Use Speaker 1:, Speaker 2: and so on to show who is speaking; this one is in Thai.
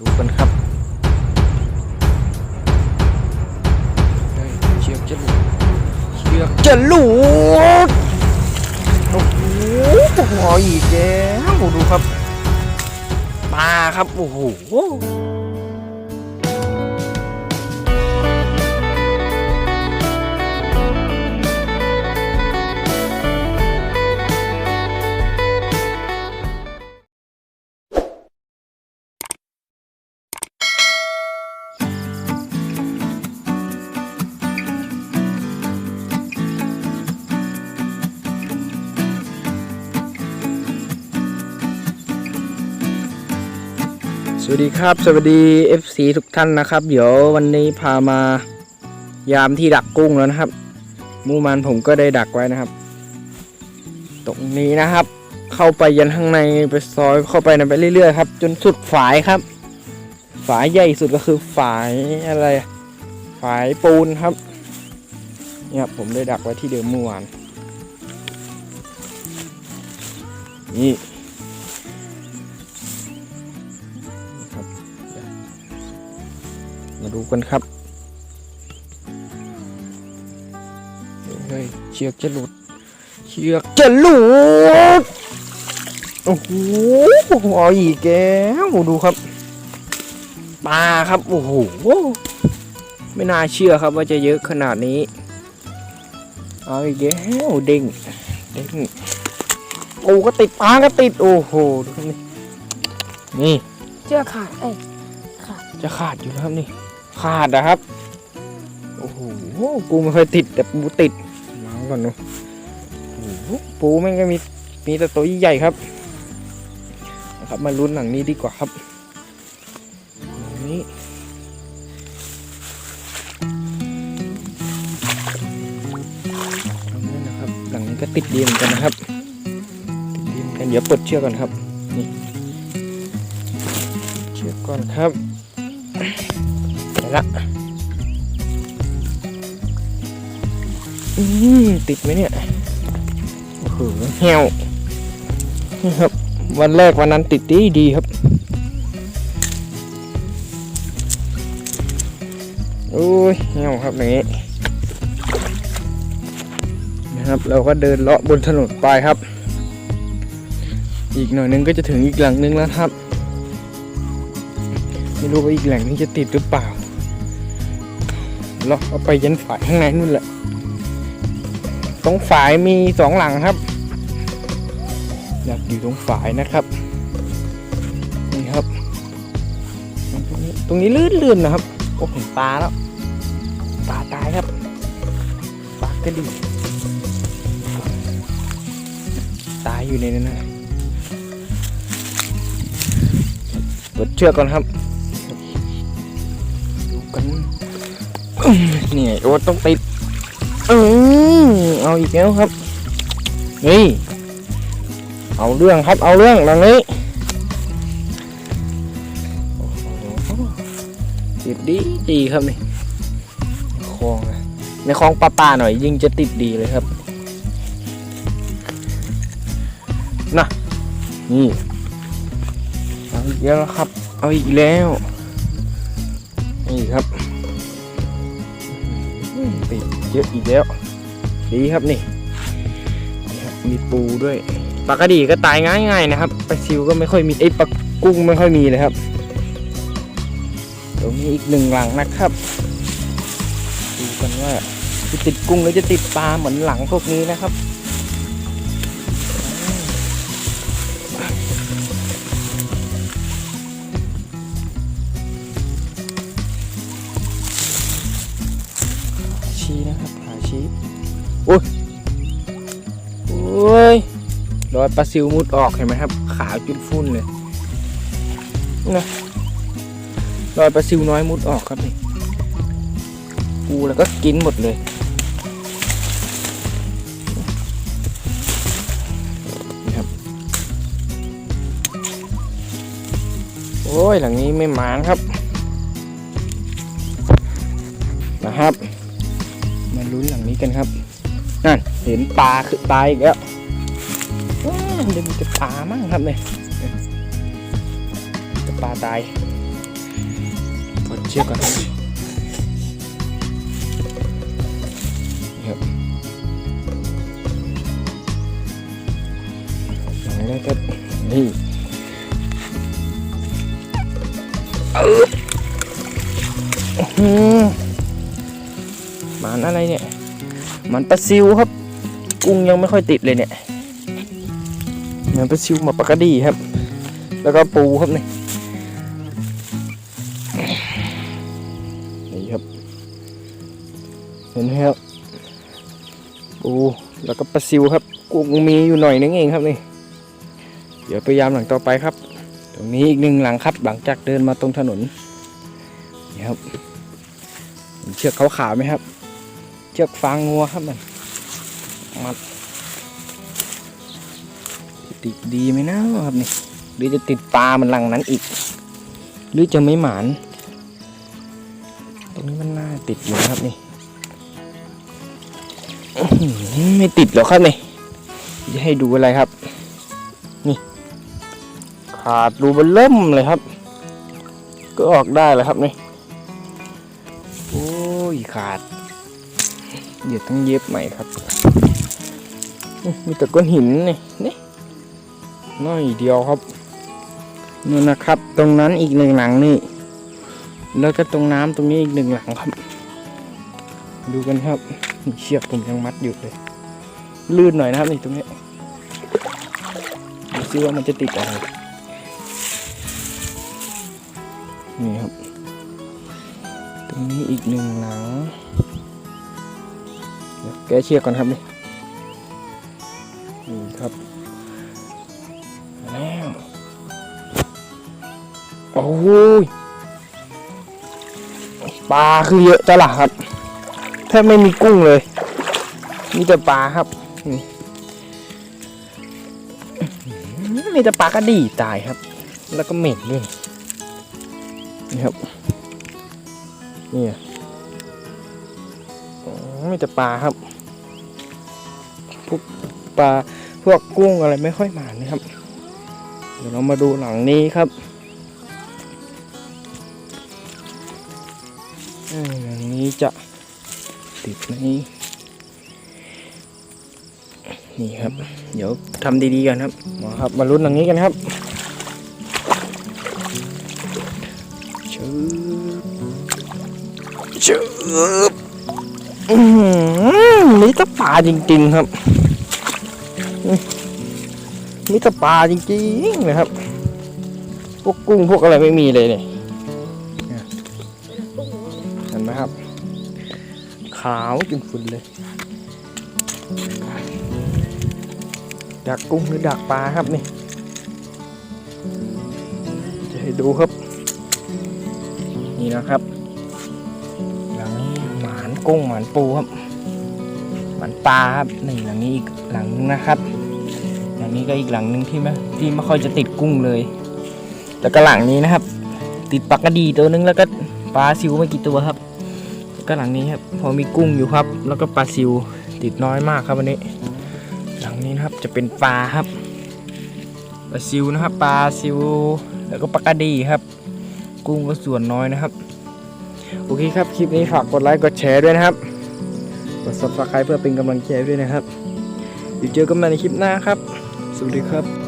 Speaker 1: ดูกันครับเฮ้ยเชือกจะหลุดเชือกจะหลุดโอ้โหหออีกแล้วดูครับปลาครับโอ้โห วัสดีครับ สวัสดี FC ทุกท่านนะครับ เดี๋ยววันนี้พามายามที่ดักกุ้งแล้วนะครับมูมันผมก็ได้ดักไว้นะครับ ตรงนี้นะครับ เข้าไปยันข้างในไปซอยเข้าไปนะไปเรื่อยๆครับจนสุดฝายครับ ฝายใหญ่สุดก็คือฝายอะไร ฝายปูนครับเนี่ยครับผมได้ดักไว้ที่เดิมเมื่อวานนี่ มาดูกันครับเฮ้ยเชือกจะหลุด เชือกจะหลุด โอ้โหเอาอีกแล้วดูครับปลาครับโอ้โหไม่น่าเชื่อครับว่าจะเยอะขนาดนี้ เอาอีกแล้วเด้งเด้งโอ้ก็ติดปลาก็ติดโอ้โหดูครับนี่นี่
Speaker 2: เชือกขาดเอ้ยขาด
Speaker 1: จะขาดอยู่แล้วครับนี่ ขาดนะครับ โอ้โหปูไม่เคยติดแต่ปูติด มาก่อนดูโอ้ปูแม่งก็มีมีแต่ตัวใหญ่ครับ นะครับมาลุ้นหลังนี้ดีกว่าครับหลังนี้นะครับหลังนี้ก็ติดดีเหมือนกันนะครับ ติดดีเหมือนกันเดี๋ยวปิดเชือกก่อนครับ นี่ เชือกก่อนครับ ละติดไหมเนี่ย โอ้โหเหี่ยวนี่ครับ วันแรกวันนั้นติดดีดีครับ โอ้ยเหี่ยวครับอย่างนี้ นะครับ เราก็เดินเลาะบนถนนไปครับ อีกหน่อยนึงก็จะถึงอีกหลังนึงแล้วครับ ไม่รู้ว่าอีกแหล่งนี้จะติดหรือเปล่า เราเอาไปยันฝ่ายข้างในนู่นแหละ ตรงฝ่ายมีสองหลังครับอยากอยู่ตรงฝ่ายนะครับ นี่ครับ ตรงนี้ตรงนี้ลื่นๆนะครับ โอ้เห็นปลาแล้ว ปลาตายครับ ปลากระดิ่งตายอยู่ในนั้นนะเปิดเชือกก่อนครับ ดูกัน นี่ไงโอ้ต้องติดอือเอาอีกแล้วครับ นี่ เอาเรื่องครับ เอาเรื่องตรงนี้ติดดีดีครับนี่คลองนะในคลองปลาปลาหน่อย ยิ่งจะติดดีเลยครับน่ะนี่เอาอีกแล้วครับ เอาอีกแล้ว นี่ครับ ติดเยอะอีกแล้ว ดีครับนี่มีปูด้วยปลากระดีก็ตายง่ายๆนะครับปลาซิวก็ไม่ค่อยมีไอ้ปลากุ้งไม่ค่อยมีเลยครับตรงนี้อีกหนึ่งหลังนะครับ ดูกันว่าจะติดกุ้งหรือจะติดปลาเหมือนหลังพวกนี้นะครับ ชีนะครับขาชี้โอ้ยโอ้ยรอยปลาซิวมุดออกเห็นไหมครับ ขาวจุดฟุ้นเลยนะรอยปลาซิวน้อยมุดออกครับนี่ปูแล้วก็กินหมดเลยนี่ครับโอ้ยหลังนี้ไม่หมานครับนะครับ ลุ้นหลังนี้กันครับนั่นเห็นปลาคือตายอีกแล้วเดี๋ยวมันจะปลามั่งครับเนี่ยจะปลาตายเชือกก่อนครับ อะไรเนี่ย มันปลาซิวครับ กุ้งยังไม่ค่อยติดเลยเนี่ยหมันปลาซิวมาปลากระดีครับ แล้วก็ปูครับนี่นี่ครับ เห็นไหมครับ ปูแล้วก็ปลาซิวครับ กุ้งมีอยู่หน่อยนึงเองครับนี่ เดี๋ยวพยายามหลังต่อไปครับ ตรงนี้อีกหนึ่งหลังครับ หลังจากเดินมาตรงถนนนี่ครับเชือกขาวๆไหมครับ ชือกฟางงัวครับมันมัดติดดีไหมนะครับนี่หรือจะติดปลามันหลังนั้นอีก หรือจะไม่หมานตรงนี้มันน่าติดอยู่ครับนี่ไม่ติดหรอกครับนี่จะให้ดูอะไรครับ นี่ ขาดรูบลเริ่มเลยครับ ก็ออกได้แล้วครับนี่โอ้ยขาด เดี๋ยวต้องเย็บใหม่ครับ มีแต่ก้อนหินนี่นี่น้อยเดียวครับนู่นนะครับ ตรงนั้นอีกหนึ่งหลังนี่ แล้วก็ตรงน้ำตรงนี้อีกหนึ่งหลังครับ ดูกันครับเชือกผมยังมัดอยู่เลยลื่นหน่อยนะครับนี่ตรงนี้ดูซิว่ามันจะติดอะไรนี่ครับ ตรงนี้อีกหนึ่งหลัง แกะเชือกก่อนครับนี่นี่ครับมาแล้วโอ้ยปลาคือเยอะจ้ะล่ะครับแทบไม่มีกุ้งเลยมีแต่ปลาครับนี่อื้อหือมีแต่ปลากระดีตายครับ แล้วก็เหม็นด้วยนี่ครับนี่อะอ๋อ มีแต่ปลาครับ พวกปลาพวกกุ้งอะไรไม่ค่อยมานะครับ เดี๋ยวเรามาดูหลังนี้ครับเอออย่างนี้จะติดไหมนี่ครับ เดี๋ยวทำดีๆกันครับมาครับ มาลุ้นอย่างนี้กันครับชืบชืบอืาจริง ๆ ครับมีแตะปลาจริงๆนะครับ พวกกุ้งพวกอะไรไม่มีเลยเนี่ยเห็นไหมครับ ขาวจนฝุ่นเลยดักกุ้งหรือดักปลาครับนี่จะให้ดูครับ นี่นะครับ หลังหมานกุ้งหมานปูครับ หมานปลาครับหนี่งหลังนี้อีกหลังนึงนะครับหลังนี้ก็อีกหลังนึงที่ไม่ที่ไม่ค่อยจะติดกุ้งเลย แล้วก็หลังนี้นะครับ ติดปลากระดีตัวนึงแล้วก็ปลาซิวไม่กี่ตัวครับก็หลังนี้ครับพอมีกุ้งอยู่ครับ แล้วก็ปลาซิวติดน้อยมากครับวันนี้ หลังนี้นะครับจะเป็นปลาครับปลาซิวนะครับปลาซิวแล้วก็ปลากระดีครับ กุ้งก็ส่วนน้อยนะครับโอเคครับ คลิปนี้ฝากกดไลค์ กดแชร์ด้วยนะครับ กด subscribe เพื่อเป็นกำลังใจด้วยนะครับ อยู่เจอกันใหม่ในคลิปหน้าครับ สวัสดีครับ